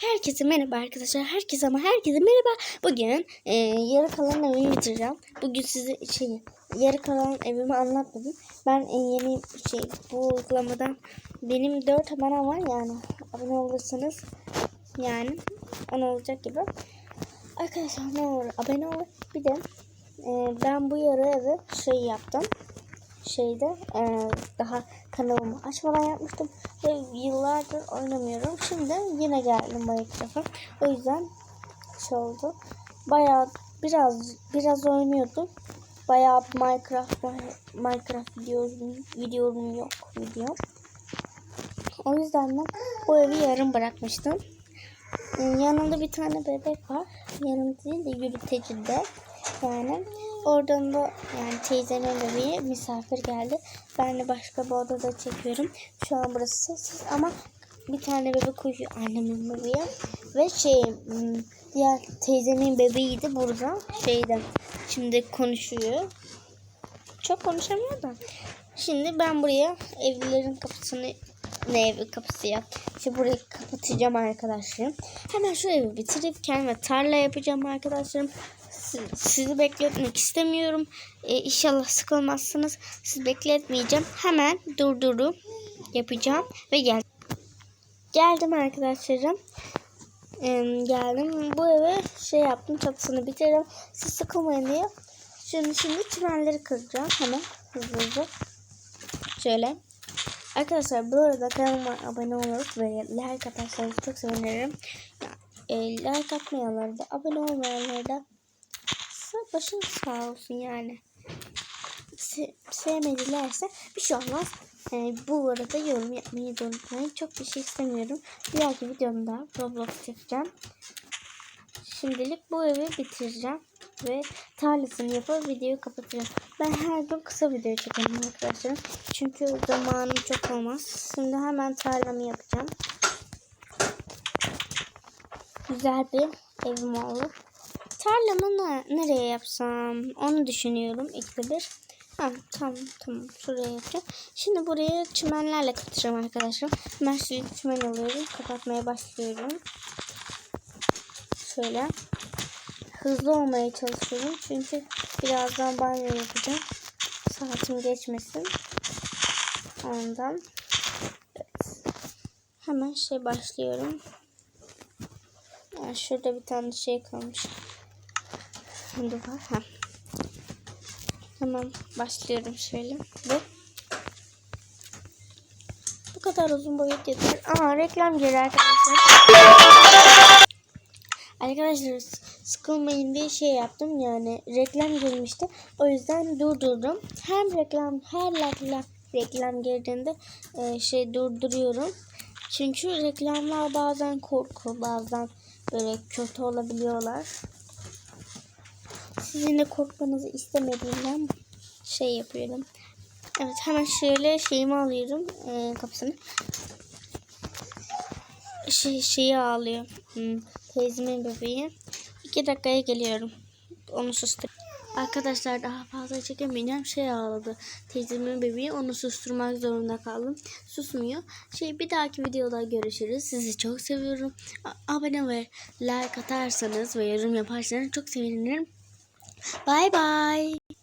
Herkese merhaba arkadaşlar. Herkese ama herkese merhaba. Bugün e, yarı kalan evimi bitireceğim. Bugün size şey yarı kalan evimi anlatmadım. Ben e, yeni şey bu uygulamadan benim 4 abonem var yani. Abone olursanız yani 10 olacak gibi. Arkadaşlar ne olur abone olun. Bir de e, ben bu yarı evi şey yaptım şeyde e, daha kanalımı açmadan yapmıştım ve yıllardır oynamıyorum. Şimdi yine geldim Minecraft'a. O yüzden şey oldu. Bayağı biraz biraz oynuyordum. Bayağı Minecraft Minecraft videom, videom yok video. O yüzden de bu evi yarım bırakmıştım. Yanımda bir tane bebek var. Yanımda değil de yürütecide. Yani oradan da yani teyzemin bebeği misafir geldi. Ben de başka bir odada çekiyorum. Şu an burası sessiz ama bir tane bebek uyuyor annemin bebeği. Ve şey hmm, diğer teyzemin bebeği de burada şeyde şimdi konuşuyor. Çok konuşamıyor da. Şimdi ben buraya evlilerin kapısını ne evi kapısı ya. İşte burayı kapatacağım arkadaşlarım. Hemen şu evi bitirip kendime tarla yapacağım arkadaşlarım. Siz- Sizi bekletmek istemiyorum. Ee, inşallah sıkılmazsınız. Sizi bekletmeyeceğim. Hemen durdurup yapacağım ve gel. Geldim arkadaşlarım. Ee, geldim. Bu eve şey yaptım. Çatısını bitirdim. Siz sıkılmayın diye. Şimdi şimdi çimenleri kıracağım. Hemen hızlı hızlı. Şöyle. Arkadaşlar bu arada kanalıma abone olup ve like atarsanız çok sevinirim. E, like atmayanlar da abone olmayanlar da başınız sağ olsun yani. Se sevmedilerse bir şey olmaz. E, bu arada yorum yapmayı da unutmayın. Çok bir şey istemiyorum. Diğerki videomda Roblox yapacağım. Şimdilik bu evi bitireceğim. Ve tarlasını yapıp videoyu kapatacağım. Ben her gün kısa video çekerim arkadaşlar. Çünkü zamanım çok olmaz. Şimdi hemen tarlamı yapacağım. Güzel bir evim oldu. Tarlamı ne, nereye yapsam onu düşünüyorum ilk bir. Ha, tamam tamam şuraya yapacağım. Şimdi buraya çimenlerle kapatacağım arkadaşlar. Ben şimdi çimen alıyorum. Kapatmaya başlıyorum. Şöyle hızlı olmaya çalışıyorum. Çünkü birazdan banyo yapacağım. Saatim geçmesin. Ondan. Evet. Hemen şey başlıyorum. Yani şurada bir tane şey kalmış. Şimdi var. Ha. Hemen başlıyorum şöyle. Ve bu kadar uzun boyut yeter. Aa reklam geliyor arkadaşlar. Arkadaşlar sıkılmayın diye şey yaptım yani reklam girmişti. O yüzden durdurdum. Hem reklam her reklam reklam girdiğinde e, şey durduruyorum. Çünkü reklamlar bazen korku bazen böyle kötü olabiliyorlar. Sizin de korkmanızı istemediğimden şey yapıyorum. Evet hemen şöyle şeyimi alıyorum e, kapısını. Şey, şeyi ağlıyor. Hmm, teyzemin bebeği. İki dakikaya geliyorum. Onu sustur. Arkadaşlar daha fazla çekemeyeceğim. Şey ağladı. Teyzemin bebeği onu susturmak zorunda kaldım. Susmuyor. Şey bir dahaki videoda görüşürüz. Sizi çok seviyorum. A- abone ve like atarsanız ve yorum yaparsanız çok sevinirim. 拜拜。